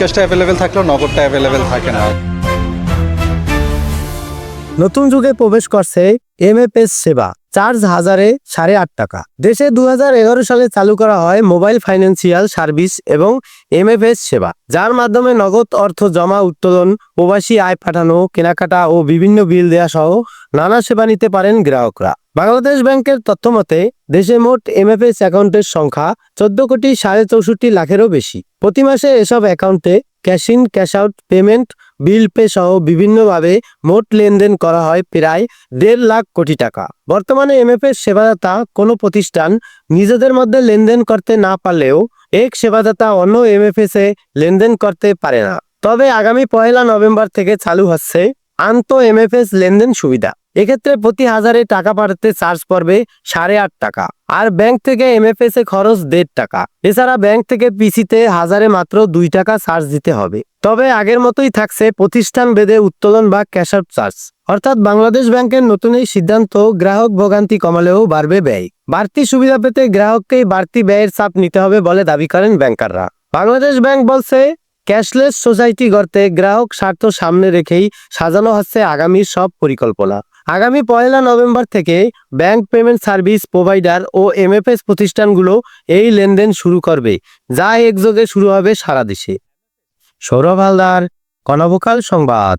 বিকাশটা available থাকলেও নগদটা available থাকে না। নতুন যুগে প্রবেশ করছে এমএফএস সেবা। চার্জ হাজারে সাড়ে আট টাকা। দেশে দু হাজার এগারো সালে চালু করা হয় মোবাইল ফাইন্যান্সিয়াল সার্ভিস এবং এমএফএস সেবা, যার মাধ্যমে নগদ অর্থ জমা, উত্তোলন, প্রবাসী আয় পাঠানো, কেনাকাটা ও বিভিন্ন বিল দেয়া সহ নানা সেবা নিতে পারেন গ্রাহকরা। বাংলাদেশ ব্যাংকের তথ্য মতে, দেশে মোট এমএফএস অ্যাকাউন্টের সংখ্যা চোদ্দ কোটি সাড়ে চৌষট্টি লাখেরও বেশি। প্রতি মাসে এসব অ্যাকাউন্টে cash in, cash out, payment bill pay সহ বিভিন্নভাবে মোট লেনদেন করা হয় প্রায় দেড় লাখ কোটি টাকা। বর্তমানে এমএফএস সেবাদাতা কোনো প্রতিষ্ঠান নিজেদের মধ্যে লেনদেন করতে না পারলেও এক সেবাদাতা অন্য এমএফএস এ লেনদেন করতে পারে না। তবে আগামী পয়লা নভেম্বর থেকে চালু হচ্ছে আন্ত এমএফএস লেনদেন সুবিধা। এক্ষেত্রে প্রতি হাজারে টাকা পাঠাতে চার্জ পড়বে সাড়ে আট টাকা। আর ব্যাংক থেকে এমএফএস এ খরচ দেড় টাকা। এছাড়া ব্যাংক থেকে পিসিতে হাজারে মাত্র দুই টাকা চার্জ দিতে হবে। তবে আগের মতোই থাকছে প্রতিষ্ঠান বেদে উত্তোলন বা ক্যাশ আউট চার্জ অর্থাৎ বাংলাদেশ ব্যাংকের নতুন এই সিদ্ধান্ত গ্রাহক ভোগান্তি কমালেও বাড়বে ব্যয়। বাড়তি সুবিধা পেতে গ্রাহককেই বাড়তি ব্যয়ের চাপ নিতে হবে বলে দাবি করেন ব্যাংকাররা। বাংলাদেশ ব্যাংক বলছে, ক্যাশলেস সোসাইটি গড়তে গ্রাহক স্বার্থ সামনে রেখেই সাজানো হচ্ছে আগামী সব পরিকল্পনা। আগামী পয়লা নভেম্বর থেকে ব্যাংক পেমেন্ট সার্ভিস প্রোভাইডার ও এমএফএস প্রতিষ্ঠানগুলো এই লেনদেন শুরু করবে, যা একযোগে শুরু হবে সারা দেশে। সৌরভ হালদার কনভোকাল সংবাদ।